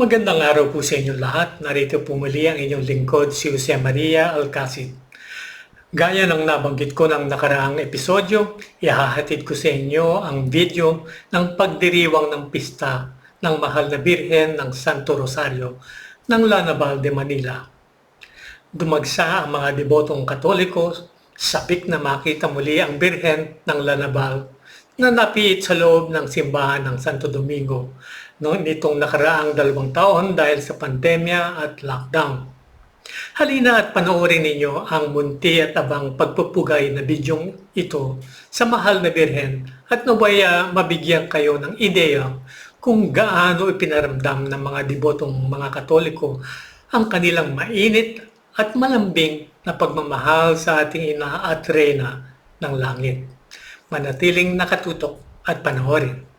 Magandang araw po sa inyo lahat. Narito po muli ang inyong lingkod si Jose Maria Alcacid. Gaya ng nabanggit ko ng nakaraang episodyo, ihahatid ko sa inyo ang video ng pagdiriwang ng pista ng Mahal na Birhen ng Santo Rosario ng Lanabal de Manila. Dumagsa ang mga debotong katoliko, sabik na makita muli ang Birhen ng Lanabal na napiit sa loob ng simbahan ng Santo Domingo noon nitong nakaraang dalawang taon dahil sa pandemya at lockdown. Halina at panoorin ninyo ang munti at abang pagpupugay na bidyong ito sa mahal na birhen at nawaya mabigyan kayo ng ideya kung gaano ipinaramdam ng mga debotong mga katoliko ang kanilang mainit at malambing na pagmamahal sa ating ina at reyna ng langit. Manatiling nakatutok at panoorin.